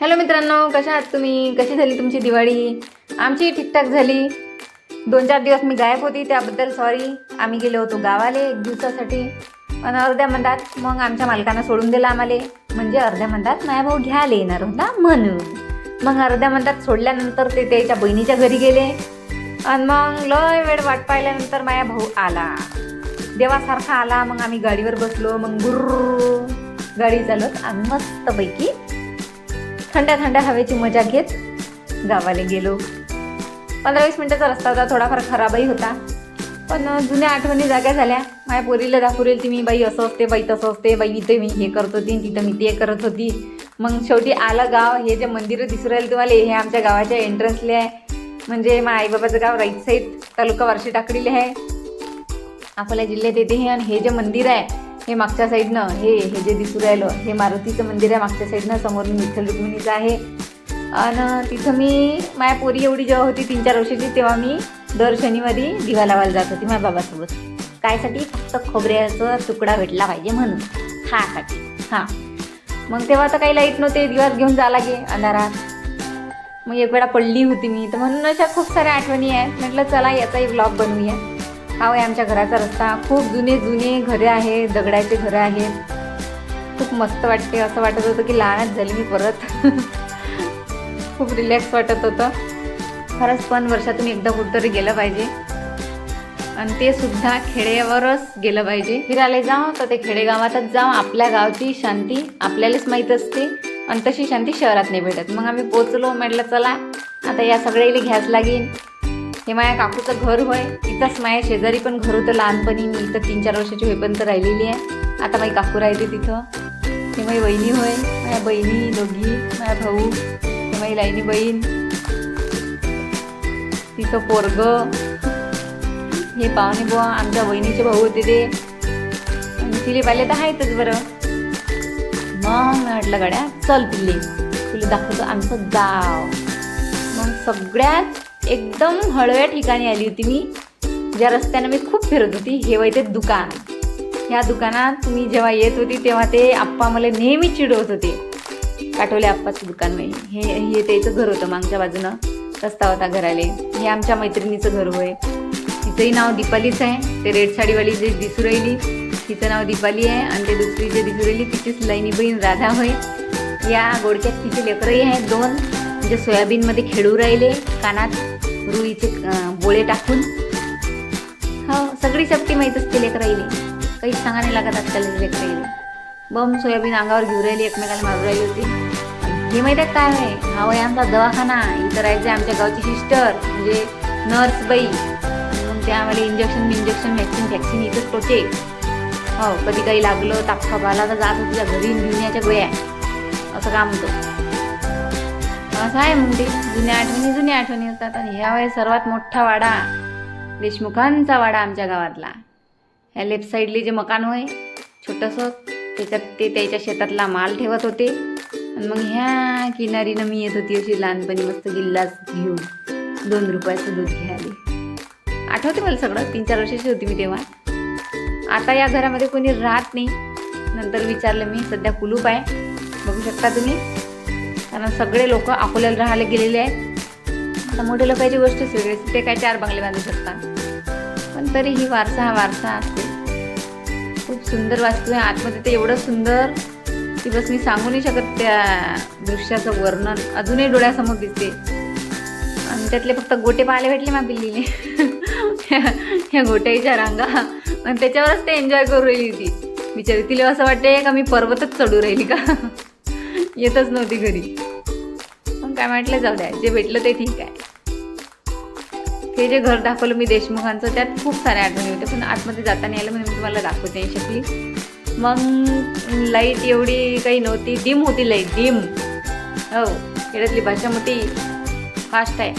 Hello मित्रांनो कशा आहात तुम्ही? कशी झाली तुमची दिवाळी? आमची ठीकठाक झाली. दोन चार दिवस मी गायब होती त्याबद्दल सॉरी आम्ही गेलो होतो गावाले एक दिवसासाठी. पण अर्ध्या मंदात मग आमच्या मालकानं सोडून दिलं आम्हाला. म्हणजे अर्ध्या मंदात माझ्या भाऊ घ्यायला येणार होता म्हणून. मग अर्ध्या मंदात सोडल्यानंतर ते त्याच्या बहिणीच्या घरी गेले. आणि मग लय वेळ वाट पाहिल्यानंतर माझ्या भाऊ आला. देवासारखा आला. मग आम्ही गाडीवर बसलो. मग गुर्र गाडी चालत आम्ही मस्तपैकी थंड्या थंड्या हवेची मजा घेत गावाला गेलो. पंधरा वीस मिनटाचा रस्ता होता थोडाफार खराबही होता. पण जुन्या आठवणी जाग्या झाल्या. माझ्या पोरीला दाखवलेल ती मी बाई असं असते बाई तसं असते बाई इथे मी हे करत होती तिथं मी ते करत होती. मग शेवटी आलं गाव हे जे मंदिरं दिसू राहील तुम्हाला हे आमच्या गावाच्या एंट्रन्सले आहे. म्हणजे माझ्या आईबाबाचं गाव राईट साईड तालुका वारशी टाकडीले आहे. अकोला जिल्ह्यात येते हे आणि हे जे मंदिर आहे हे मागच्या साईडनं हे हे जे दिसू राहिलं हे मारुतीचं मंदिर आहे मागच्या साईडनं समोरून विठ्ठल रुक्मिणीचं आहे. आणि तिथं मी माझ्या पोरी एवढी जेव्हा होती तीन चार वर्षाची तेव्हा मी दर शनिवारी दिवा लावायला जात होती माझ्या बाबासोबत. कायसाठी फक्त खोबऱ्याचा तुकडा भेटला पाहिजे म्हणून. खासाठी. हां. मग तेव्हा तर काही लाइट नव्हते दिवस घेऊन जा लागे अंधारात. मग एक वेळा पडली होती मी. तर म्हणून अशा खूप साऱ्या आठवणी आहेत. म्हटलं चला याचाही ब्लॉग बनवूया. आहे आमच्या घराचा रस्ता. खूप जुने जुने घरे आहे दगडाचे घरं आहेत खूप मस्त वाटते. असं वाटत होतं की लहानच झाली मी परत. खूप रिलॅक्स वाटत होतं. खरंच पण वर्षातून एकदा कुठंतरी गेलं पाहिजे. आणि ते सुद्धा खेड्यावरच गेलं पाहिजे. फिरायला जाऊ तर ते खेडेगावातच जाऊ आपल्या गावची शांती आपल्यालाच माहीत असते. आणि तशी शांती शहरात नाही भेटत. मग आम्ही पोचलो म्हटलं चला आता या सगळ्याला घ्यास लागेल हे माझ्या काकूचं घर होय. इथंच माझ्या शेजारी पण घर होतं लहानपणी. मी इथं तीन चार वर्षाची होईपर्यंत राहिलेली आहे. आता माझी काकू राहते तिथं. हे माझी बहिणी होय. माझ्या बहिणी दोघी माझा भाऊ हे माझी लाईनी बहीण. तिचं पोरग. हे पाहुणे बुवा आमच्या बहिणीचे भाऊ होते ते. आणि तिले पाहिले तर आहेतच बरं. मग म्हटलं गड्या चल पिल्ले. तुला दाखवतो आमचं गाव. मग सगळ्यात एकदम हळव्या ठिकाणी आली होती मी. ज्या रस्त्यानं मी खूप फिरत होती हे वय ते दुकान. ह्या दुकानात मी जेव्हा येत होती तेव्हा ते आप्पा मला नेहमी चिडवत होते. काठवले आप्पाचं दुकान मी हे हे त्याचं घर होतं मागच्या बाजूनं. रस्ता होता घराले. हे आमच्या मैत्रिणीचं घर होय तिचंही नाव दीपालीच आहे. ते रेड साडीवाली जे दिसू राहिली तिचं नाव दीपाली आहे. आणि ते दुसरी जे दिसू राहिली तिचीच लैनी बहीण राधा होय. या गोडक्यात तिचे लेकरंही आहेत दोन. म्हणजे सोयाबीनमध्ये खेळू राहिले कानात रुईचे गोळे बोळे टाकून. हो सगळी शक्ती माहीत असते लेकराईले काहीच सांगा नाही लागत आजकाल लेकराईले बम सोयाबीन अंगावर घेऊ राहिली एकमेकाला मारू राहिली होती. हे माहीत आहे काय? आहे हा वय आमचा दवाखाना. इथं राहायचं आमच्या गावची सिस्टर म्हणजे नर्स बाई. मग ते आम्हाला इंजेक्शन इंजेक्शन व्हॅक्सिन व्हॅक्सिन इथंच टोचे हो कधी काही लागलं तापखाप आला तर जात होती घरी घेऊन याच्या गोळ्या. असं काम होतं. असं आहे मग ते जुन्या आठवणी जुन्या आठवणी असतात आणि ह्या वेळेस सर्वात मोठा वाडा देशमुखांचा वाडा आमच्या गावातला. ह्या लेफ्ट साईडली जे मकान होय छोटंसं त्याच्यात ते त्याच्या शेतातला माल ठेवत होते. आणि मग ह्या किनारीनं मी येत होती अशी लहानपणी मस्त गिल्लास घेऊन. दोन रुपयाचं दूध घ्यायला. आठवते मला सगळं. तीन चार वर्षाची होती मी तेव्हा. आता या घरामध्ये कोणी राहत नाही. नंतर विचारलं मी सध्या कुलूप आहे. बघू शकता तुम्ही. कारण सगळे लोक अकोल्याला राहायला गेलेले आहेत. आता मोठे लोकांची गोष्टच वेगळी ते काय चार बंगले बांधू शकतात. पण तरी ही वारसा हा वारसा असते. खूप सुंदर वास्तू आहे. आतमध्ये ते एवढं सुंदर की बस मी सांगू नाही शकत त्या दृश्याचं वर्णन. अजूनही डोळ्यासमोर दिसते. आणि त्यातले फक्त गोटे पाहायला भेटले मा बिल्लीने ह्या गोट्याच्या रांगा. आणि त्याच्यावरच ते एन्जॉय करू राहिली होती. बिचारी तिला असं वाटते का मी पर्वतच चढू राहिली का? येतच नव्हती घरी. मग काय म्हटलं जाऊ द्या जे भेटलं ते ठीक आहे. ते जे घर दाखवलं मी देशमुखांचं त्यात खूप साऱ्या आठवणी होत्या. पण आतमध्ये जाताना यायला म्हणून मी तुम्हाला दाखवते नाही शकली मग लाइट एवढी काही नव्हती. डिम होती लाइट डिम हो खेड्यातली भाषा मोठी फास्ट आहे.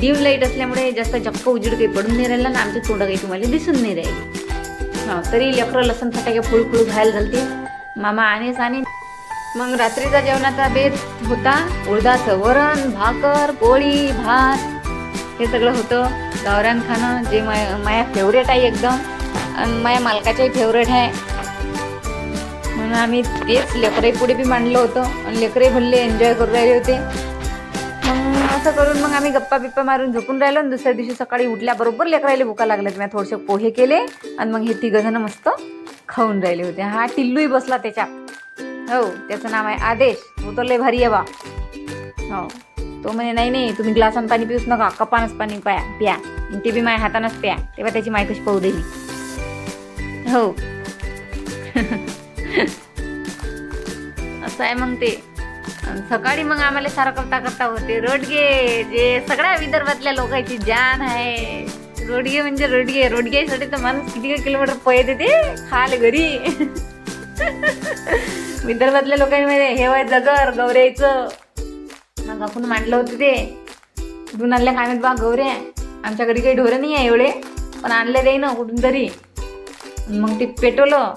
डिम लाइट असल्यामुळे जास्त जक्क उजीड काही पडून नाही राहिला ना आमच्या तोंड काही तुम्हाला दिसून नाही राहिली. हां तरी लेकरं लसण फटाके फुळफुळ फुळ घायला झालते मामा आणेच आणि मग रात्रीचा जेवणाचा बेत होता. उडदाचं वरण भाकर पोळी भात. हे सगळं होतं. गावरान खाणं जे माया माया फेवरेट आहे एकदम. आणि माझ्या मालकाच्याही फेवरेट आहे. म्हणून आम्ही तेच लेकरही पुढे बी मांडलं होतं. आणि लेकरे भल्ले एन्जॉय करून राहिले होते. मग असं करून मग आम्ही गप्पा बिप्पा मारून झोपून राहिलो. आणि दुसऱ्या दिवशी सकाळी उठल्याबरोबर लेकरायला भुका लागल्या मी थोडेसे पोहे केले. आणि मग हे तिघजण मस्त खाऊन राहिले होते. हा टिल्लूही बसला त्याच्यात. हो त्याचं नाव आहे आदेश. तो तर लय भारी आहे बा. हो. तो म्हणे नाही नाही तुम्ही ग्लासान पाणी पिऊच नका कपानच पाणी प्या प्या. आणि ते बी माझ्या हातानंच प्या. तेव्हा त्याची माय पाहू दिली हो. असं आहे मग ते. सकाळी मग आम्हाला सारं करता करता होते. रोडगे जे सगळ्या विदर्भातल्या लोकांची जान आहे. रोडगे म्हणजे रोडगे. रोडग्यासाठी तर माणूस किती किलोमीटर पय देते खाल घरी. विदर्भातल्या लोकांमध्ये हे वय जगर गौऱ्यायचं मग आपण मांडलं होतं ते. दोन आणल्या खाण्यात बा गौऱ्या. आमच्या घरी काही ढोरं नाही आहे एवढे. पण आणले ते ना कुठून तरी. मग ते पेटवलं.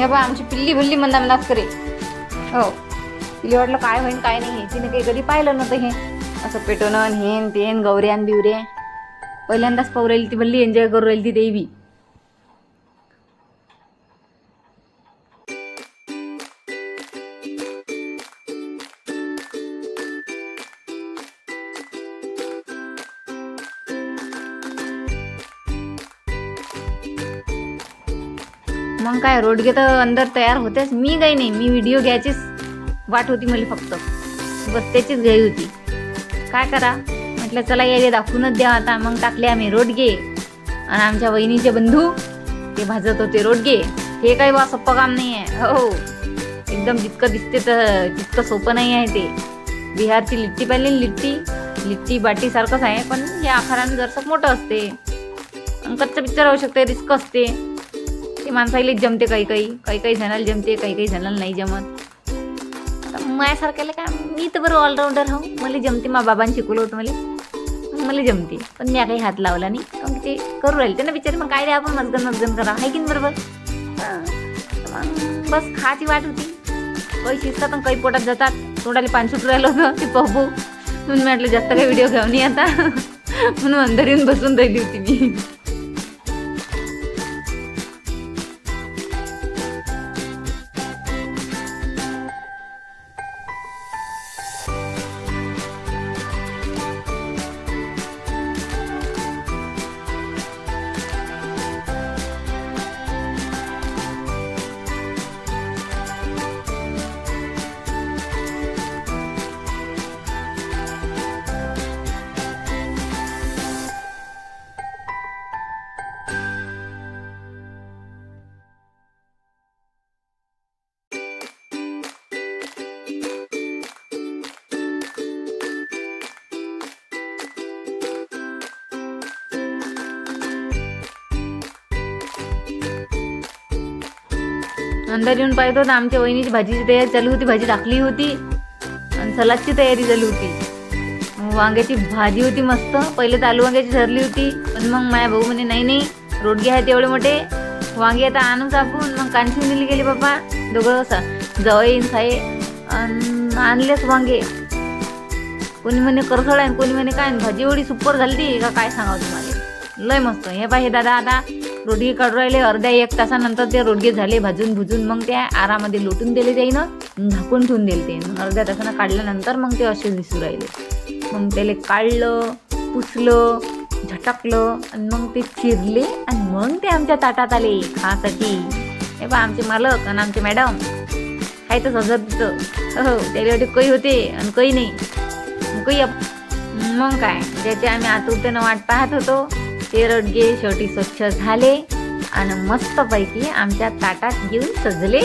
हे बा आमची पिल्ली भल्ली मंदामदात करे हो. तिला वाटलं काय होईन काय नाही तिने काही कधी पाहिलं नव्हतं हे. असं पेटवणं आणि हेन तेन गौऱ्यान बिवऱ्या पहिल्यांदाच पाहू ती भल्ली एन्जॉय करू राहिली ती देवी. मग काय रोडगे तर अंदर तयार होतेच. मी काही नाही मी व्हिडिओ घ्यायचीच वाट होती मला फक्त. बस त्याचीच घाई होती. काय करा? म्हटलं चला यायला दाखवूनच द्या आता. मग टाकले आम्ही रोडगे आणि आमच्या वहिनीचे बंधू ते भाजत होते रोडगे. हे काही बा सोपं काम नाही आहे. हो, हो. एकदम जितकं दिसते तर तितकं सोपं नाही आहे ते. बिहारची लिट्टी पाहिली लिट्टी. लिट्टी बाटी सारखंच आहे पण हे आकाराने जरसं मोठं असते. आणि कच्चं पिक्चर होऊ शकते रिस्क असते. ते माणसाईलेच जमते काही काही काही काही जणाला जमते काही काही जणाला नाही जमत. माझ्यासारख्याला काय मी तर बरं ऑलराऊंडर हो मला जमते मा बाबांनी शिकवलं होतं मला. मला जमते. पण मी काही हात लावला नाही. कारण की ते करू राहिले. त्यांना विचार मग काय रे आपण मजगन मजगन करा? आहे की नाही बरोबर? मग बस खाची वाट होती. काही शिजतात आणि काही पोटात जातात. तोंडाला पान सुटू राहिलं होतं. ते पाहू. म्हणून म्हटलं जास्त काही व्हिडिओ घेऊन ये आता. म्हणून अंदर येऊन बसून राहिली होती मी. अंदर येऊन पाहतो तर आमच्या वहिनीची भाजीची तयारी चालू होती भाजी टाकली होती. आणि सलादची तयारी चालू होती. वांग्याची भाजी होती मस्त. पहिले तर आलू वांग्याची ठरली होती. पण मग माझ्या भाऊ म्हणे नाही नाही रोडगे आहेत एवढे मोठे. वांगे आता आणूच टाकून मग कांची दिली गेली बाबा दोघं सा- जवळ साई आणि आणलेच वांगे. कोणी म्हणे करसळ आहे. कोणी म्हणे काय भाजी एवढी सुपर झाली का? काय सांगावं तुम्हाला? लय मस्त. हे पाहिजे दादा आता रोडगी काढून राहिले. अर्ध्या एक तासानंतर ते रोडगे झाले. भाजून भुजून मग त्या आरामध्ये लोटून दिले जाईन झाकून ठेवून दिले ते. मग अर्ध्या तासानं काढल्यानंतर मग ते असे दिसू राहिले. मग त्याला काढलं पुसलं झटकलं आणि मग ते चिरले आणि मग ते आमच्या ताटात आले. खासाठी. हे बा आमचे मालक आणि आमचे मॅडम. आहे तर सजत हो, हो त्याच्यासाठी काही होते आणि काही नाही. मग काही मग काय? त्याची आम्ही आतुरतेनं वाट पाहत होतो. ते रडगे शेवटी स्वच्छ झाले. आणि मस्तपैकी आमच्या ताटात घेऊन सजले.